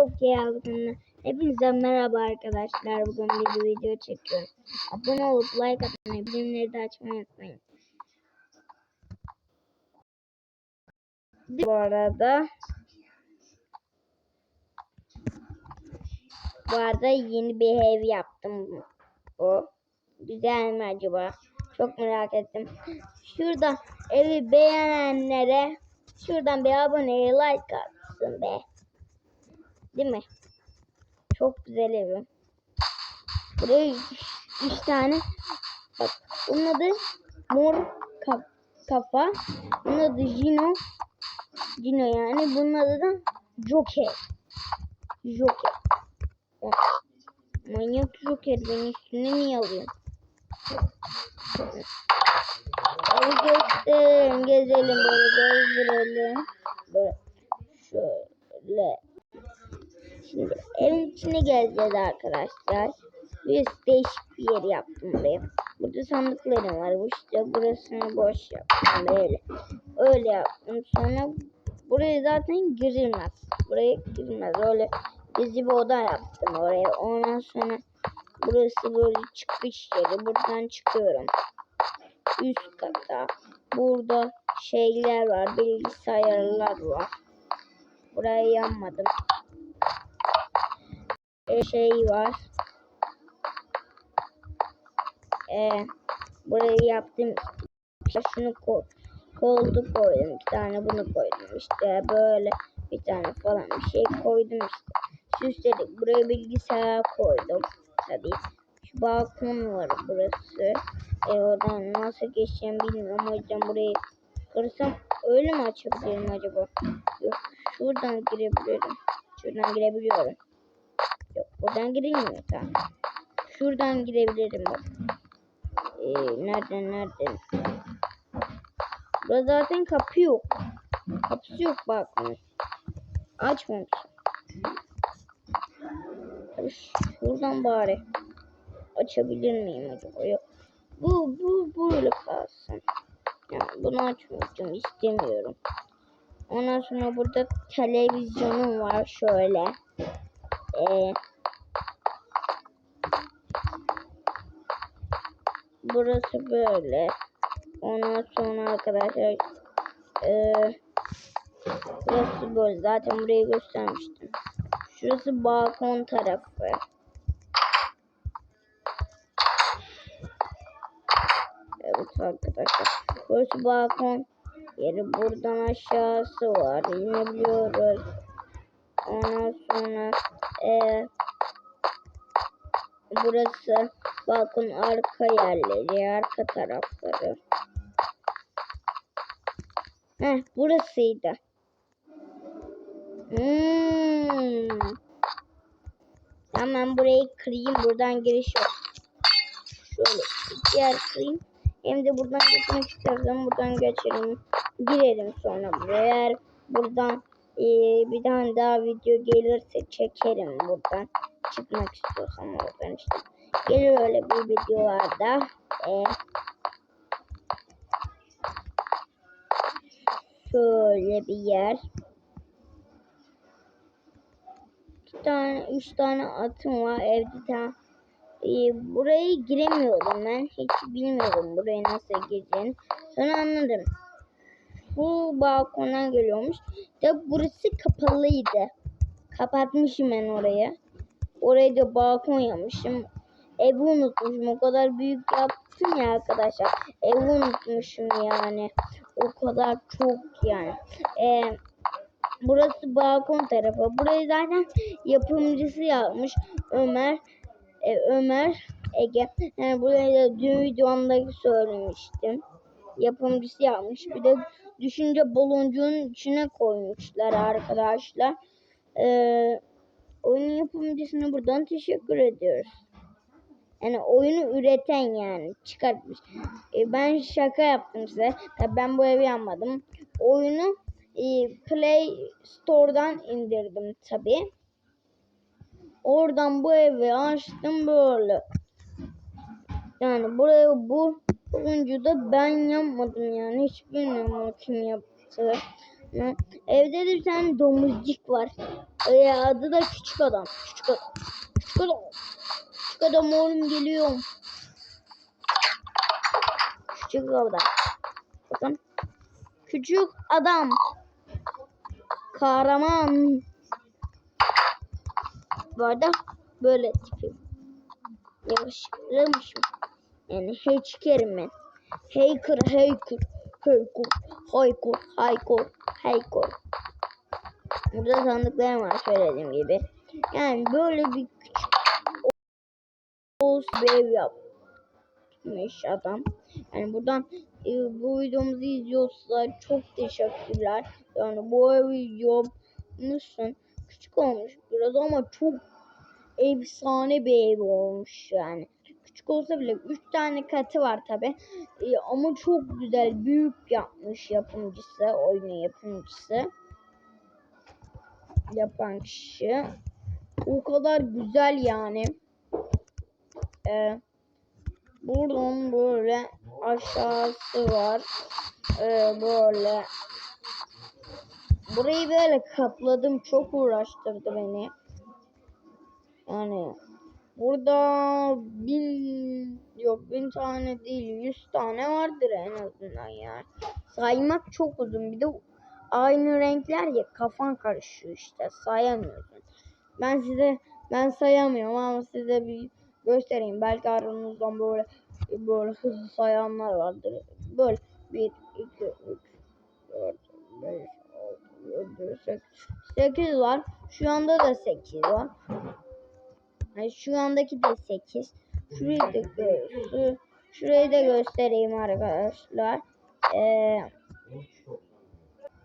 Okey altında. Hepinize merhaba arkadaşlar. Bugün bir video çekiyorum. Abone olup like atmayı, bildirimleri de açmayı unutmayın. Bu arada Bu arada yeni bir ev yaptım. O güzel mi acaba? Çok merak ettim. Şurada evi beğenenlere şuradan bir abone like atsın be. Değil mi? Çok güzel evim. Buraya üç, tane bak bunun adı mor kaf, kafa. Bunun adı Jino. Jino yani. Bunun adı da Joker. Joker. Bak. Manyak Joker beni üstüne niye alıyorsun? Hadi gösterelim, gezelim böyle gezdirelim. Böyle şöyle. Şimdi evin içine geleceğiz arkadaşlar. Bir değişik bir yer yaptım buraya. Burada sandıklarım var. Bu işte burasını boş yaptım böyle. Öyle yaptım. Sonra buraya zaten girilmez. Buraya girilmez. Öyle gizli bir oda yaptım oraya. Ondan sonra burası böyle çıkış yeri. Buradan çıkıyorum. Üst kata. Burada şeyler var. Bilgisayarlar var. Buraya yanmadım. E, şey var. E, burayı yaptım. Şunu ko koltuk koydum. Bir tane bunu koydum. İşte böyle bir tane falan bir şey koydum işte. Süsledik. Buraya bilgisayar koydum. Tabii. Şu balkon var burası. E oradan nasıl geçeceğim bilmiyorum. O yüzden burayı kırsam öyle mi açabilirim acaba? Yok. Şuradan girebilirim. Şuradan girebiliyorum. Yok buradan girilmiyor tamam. Şuradan girebilirim. Ee, nereden nereden? Burada zaten kapı yok. Kapısı yok bak. Açmamış. Şuradan bari. Açabilir miyim acaba? Yok. Bu, bu böyle kalsın. Yani bunu açmayacağım. istemiyorum. Ondan sonra burada televizyonum var şöyle. Ee, burası böyle. Ondan sonra arkadaşlar e, burası böyle. Zaten burayı göstermiştim. Şurası balkon tarafı. Evet arkadaşlar. Burası balkon yeri. Buradan aşağısı var. İnebiliyoruz. Ondan sonra e, burası balkon arka yerleri, arka tarafları. Heh, burasıydı. Hmm. Hemen burayı kırayım. Buradan giriş yok. Şöyle iki yer kırayım. Hem de buradan geçmek istersem buradan geçerim. Girerim sonra buraya. Eğer buradan e, bir tane daha video gelirse çekerim buradan. Çıkmak istiyorsam oradan işte. Gelir öyle bir videolarda. E, şöyle bir yer. İki tane, üç tane atım var evde. Tane. Ee, buraya giremiyordum ben. Hiç bilmiyordum buraya nasıl gireceğini. Sonra anladım. Bu balkona geliyormuş. Ya burası kapalıydı. Kapatmışım ben orayı. Orayı da balkon yapmışım. Evi unutmuşum. O kadar büyük yaptım ya arkadaşlar. Evi unutmuşum yani. O kadar çok yani. Ee, burası balkon tarafı. Burayı zaten yapımcısı yapmış. Ömer e, Ömer Ege. Yani burayı da dün videomda söylemiştim. Yapımcısı yapmış. Bir de düşünce baloncuğun içine koymuşlar arkadaşlar. Ee, oyun yapımcısına buradan teşekkür ediyoruz. Yani oyunu üreten yani çıkartmış. Ee, ben şaka yaptım size. Tabii ben bu evi yapmadım. Oyunu e, Play Store'dan indirdim tabii. Oradan bu evi açtım böyle. Yani buraya bu oyuncu da ben yapmadım yani. Hiç bilmiyorum kim yaptı. Hı. Evde de bir tane domuzcik var. Ee, adı da küçük adam. Küçük adam. Adam. Küçük adam oğlum geliyorum. Küçük adam. Bakın. Küçük adam. Kahraman. Bu arada böyle tipim. Yakışıklıymış mı? Yani heykerim ben. Hacker, hacker, hacker, hacker, hacker, hacker. Burada sandıklarım var söylediğim gibi. Yani böyle bir Oğuz bir yapmış adam. Yani buradan e, bu videomuzu izliyorsa çok teşekkürler. Yani bu evi yapmışsın. Küçük olmuş biraz ama çok efsane bir ev olmuş yani. Küçük olsa bile 3 tane katı var tabi. ama çok güzel büyük yapmış yapımcısı, oyunun yapımcısı. Yapan kişi. O kadar güzel yani. Ee, buradan böyle aşağısı var. Ee, böyle. Burayı böyle kapladım. Çok uğraştırdı beni. Yani burada bin yok bin tane değil yüz tane vardır en azından yani. Saymak çok uzun bir de aynı renkler ya kafan karışıyor işte sayamıyorsun. Ben size ben sayamıyorum ama size bir göstereyim. Belki aranızdan böyle böyle hızlı sayanlar vardır. Böyle 1 2 3 4 5 6 7 8 8 var. Şu anda da 8 var. Yani şu andaki de 8. Şurayı da gö şurayı da göstereyim arkadaşlar. Ee,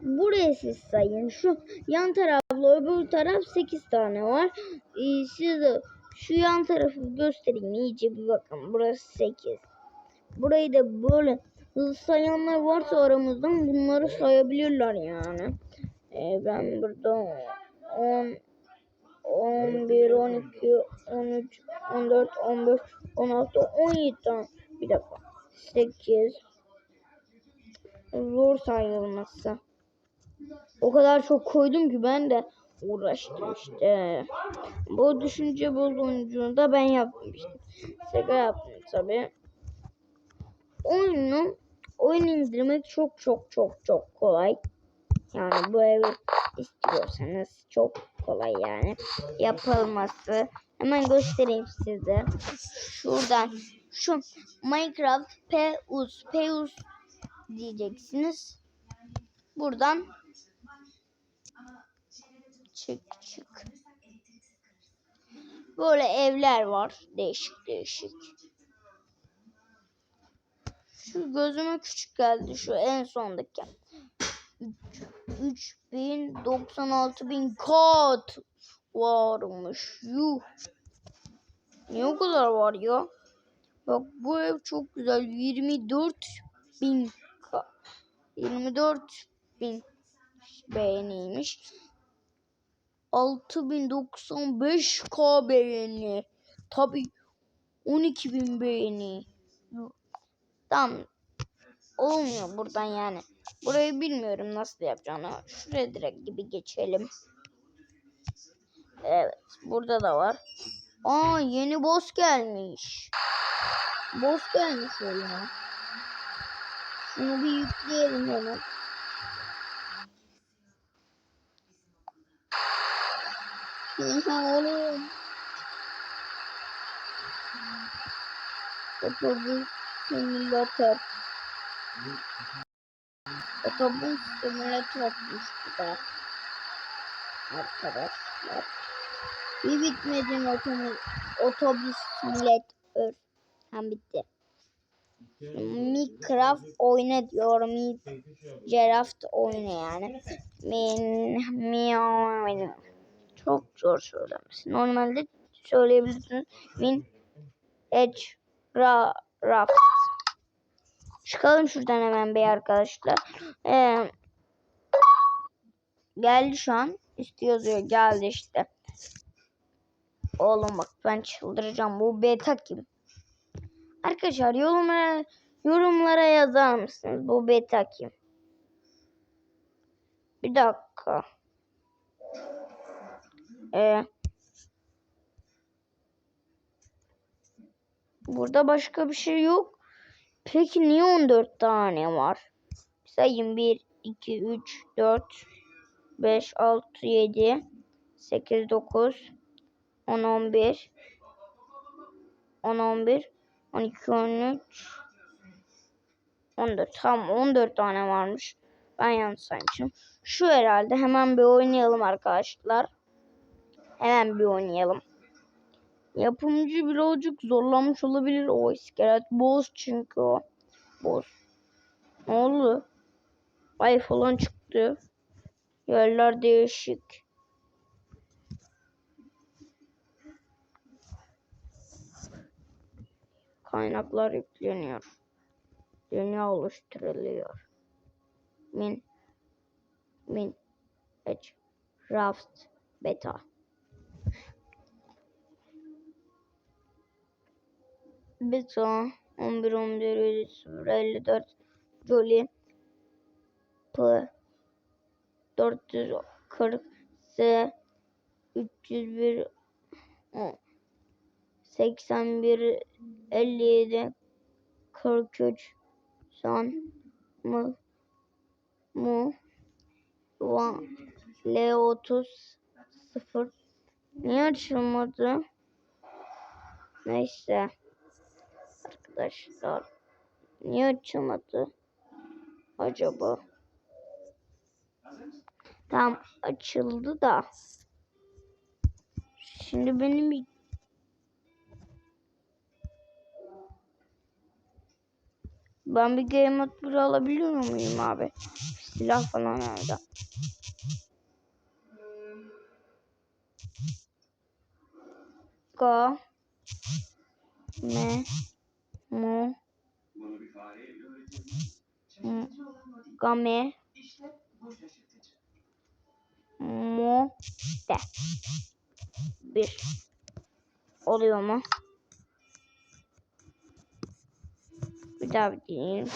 buraya siz sayın. Şu yan tarafla öbür taraf 8 tane var. Ee, siz de şu yan tarafı göstereyim iyice bir bakın. Burası 8. Burayı da böyle hızlı sayanlar varsa aramızdan bunları sayabilirler yani. Ee, ben burada 10 11, 12, 13, 14, 15, 16, 17 tane. Bir dakika. 8. Zor sayılması. O kadar çok koydum ki ben de uğraştım işte. Bu düşünce bozuncuğunu da ben yaptım işte. Sega yaptım tabi. Oyunu oyun indirmek çok çok çok çok kolay. Yani bu evi istiyorsanız çok kolay yani yapılması. Hemen göstereyim size. Şuradan şu Minecraft Peus Peus diyeceksiniz. Buradan çık çık. Böyle evler var. Değişik değişik. Şu gözüme küçük geldi şu en sondaki. 3000 96000 kat varmış. Yuh. Niye o kadar var ya? Bak bu ev çok güzel. 24 bin 24 bin beğeniymiş. 6095 k beğeni. Tabi 12 bin beğeni. Tamam. Olmuyor buradan yani. Burayı bilmiyorum nasıl yapacağını. Şuraya direkt gibi geçelim. Evet. Burada da var. Aa yeni boss gelmiş. Boss gelmiş oyuna. Şunu bir yükleyelim hemen. Oğlum. Otobüs simülatör. Otobüs simülatörmüş bu da. Arkadaşlar. Bir bitmedi otobüs, otobüs simülatör. Hem bitti. Minecraft oyna diyor. Minecraft oyna yani. Min, min, çok zor söylemesi. Normalde söyleyebilirsiniz. Min, edge, ra, raft. Çıkalım şuradan hemen bey arkadaşlar. Ee, geldi şu an. Üstü yazıyor. Geldi işte. Oğlum bak ben çıldıracağım. Bu beta kim? Arkadaşlar yorumlara yorumlara yazar mısınız? Bu beta kim? Bir dakika. Ee, burada başka bir şey yok. Peki niye 14 tane var? Sayın 1, 2, 3, 4, 5, 6, 7, 8, 9, 10, 11, 10, 11, 12, 13, 14. Tamam 14 tane varmış. Ben yanlış saymışım. Şu herhalde. Hemen bir oynayalım arkadaşlar. Hemen bir oynayalım. Yapımcı birazcık zorlanmış olabilir. O iskelet boz çünkü o. Boz. Ne oldu? Ay falan çıktı. Yerler değişik. Kaynaklar yükleniyor. Dünya oluşturuluyor. Min min edge raft beta beta 11 11 54 Jolly P 440 S 301 o, 81 57 43 san mı mu Van L30 0 Niye açılmadı? Neyse. Arkadaşlar. Niye açılmadı? Acaba? Tam açıldı da. Şimdi benim bir Ben bir game mode bir alabiliyor muyum abi? Silah falan nerede? Ga me mo game mo de. Bir. Oluyor mu? Bir daha bir deneyeyim.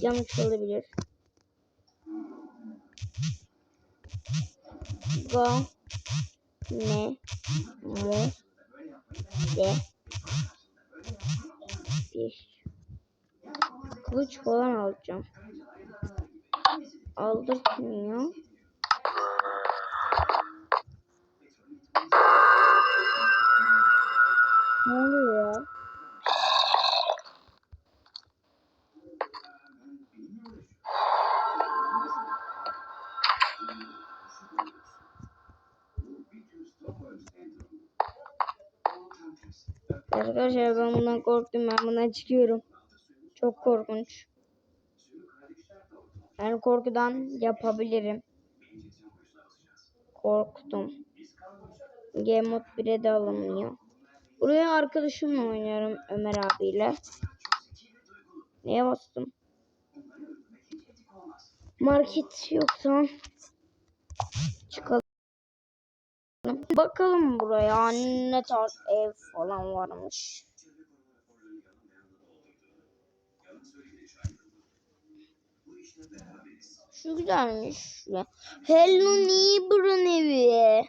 Yanlış olabilir. Ga me mo de bir kılıç falan alacağım. Aldırtmıyor. Ne oluyor ya? Arkadaşlar ben bundan korktum. Ben bundan çıkıyorum. Çok korkunç. Yani korkudan yapabilirim. Korktum. Game Mode 1'e de alınmıyor. Buraya arkadaşımla oynuyorum Ömer abiyle. Neye bastım? Market yoksa çıkalım. Bakalım buraya ne tarz ev falan varmış. Şu güzelmiş. Hello Neighbor'ın evi.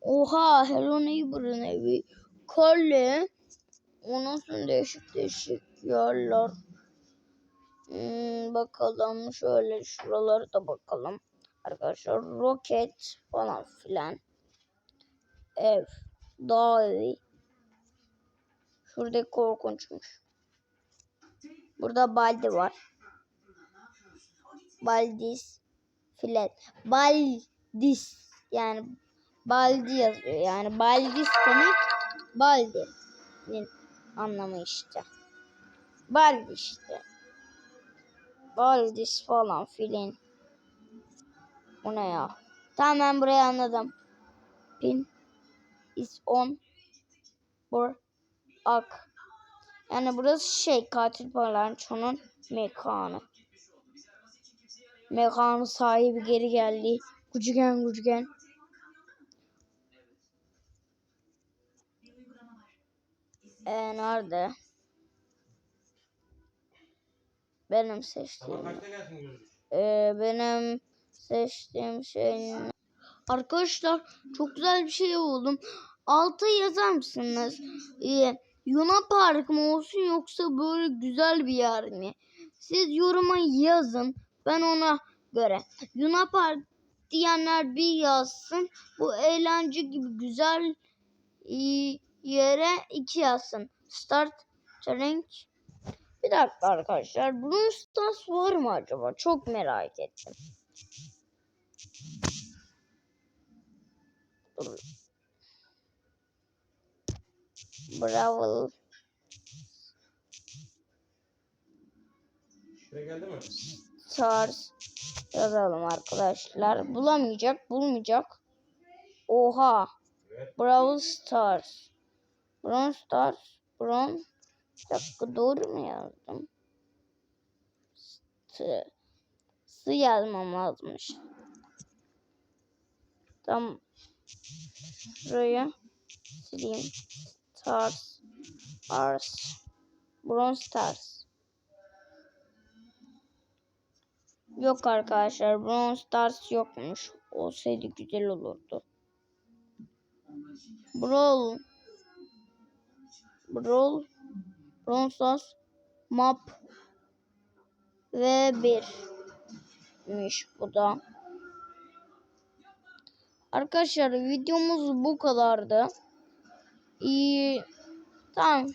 Oha Hello Neighbor'ın evi. Kale. Ondan sonra değişik değişik yerler. Hmm, bakalım şöyle şuraları da bakalım. Arkadaşlar roket falan filan. Ev. Dağ evi. Şurada korkunçmuş. Burada baldi var. Baldis filet. Baldis yani baldi yazıyor. Yani baldis demek baldinin anlamı işte. Baldi işte. Baldis falan filan. Bu ne ya? Tamam ben burayı anladım. Pin is on for ak. Yani burası şey katil palançonun mekanı. Mekanın sahibi geri geldi. Gucugen gucugen. Ee, nerede? Benim seçtiğim. Ee, benim seçtiğim şey ne? Arkadaşlar çok güzel bir şey buldum. Alta yazar mısınız? Ee, Yuna Park mı olsun yoksa böyle güzel bir yer mi? Siz yoruma yazın. Ben ona göre. Yuna Park diyenler bir yazsın. Bu eğlence gibi güzel e, yere iki yazsın. Start challenge. Bir dakika arkadaşlar. Bunun Stars var mı acaba? Çok merak ettim. Bravo. Şuraya geldi mi? Stars yazalım arkadaşlar. Bulamayacak, bulmayacak. Oha. Evet. Brawl Stars. Brawl Stars. Brawl. Bir dakika doğru mu yazdım? S. S yazmam lazımmış. Tam şuraya sileyim. Stars. Stars. Brawl Stars. Yok arkadaşlar. Brawl Stars yokmuş. Olsaydı güzel olurdu. Brawl. Brawl. Brawl Stars. Map. Ve birmiş bu da. Arkadaşlar videomuz bu kadardı. İyi. Tamam.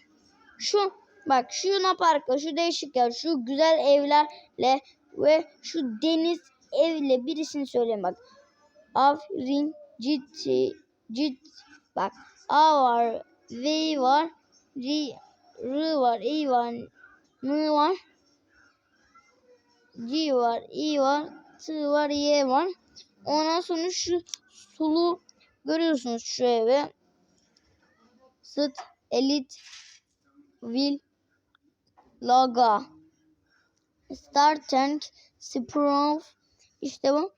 Şu bak şu Luna Park'la şu değişik yer, şu güzel evlerle ve şu deniz evle birisini söyleyeyim bak. Afrin ciddi cid bak A var V var R, R var E var N var G var E var T var Y var ondan sonra şu sulu görüyorsunuz şu evi Sıt Elit Will Laga Star Tank Sprout işte bu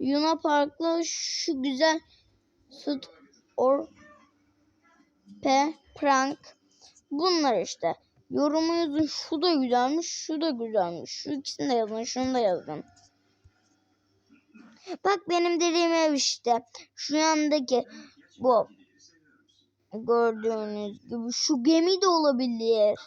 Yuna Park'la şu güzel Sut or P Prank bunlar işte. Yorumu yazın. Şu da güzelmiş, şu da güzelmiş. Şu ikisini de yazın, şunu da yazın. Bak benim dediğim ev işte. Şu yandaki bu. Gördüğünüz gibi şu gemi de olabilir.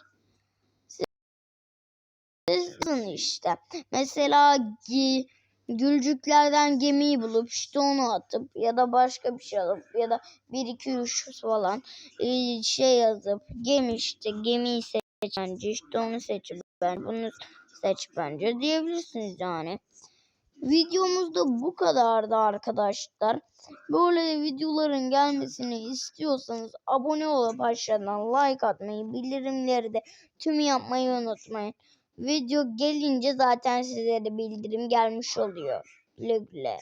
Sizin işte. Mesela gi- gülcüklerden gemiyi bulup işte onu atıp ya da başka bir şey alıp ya da 1 2 3 falan e, şey yazıp gemi işte gemiyi seç bence işte onu seç ben bunu seç bence diyebilirsiniz yani. Videomuz da bu kadardı arkadaşlar. Böyle videoların gelmesini istiyorsanız abone olup aşağıdan like atmayı, bildirimleri de tüm yapmayı unutmayın. Video gelince zaten size de bildirim gelmiş oluyor. Güle güle.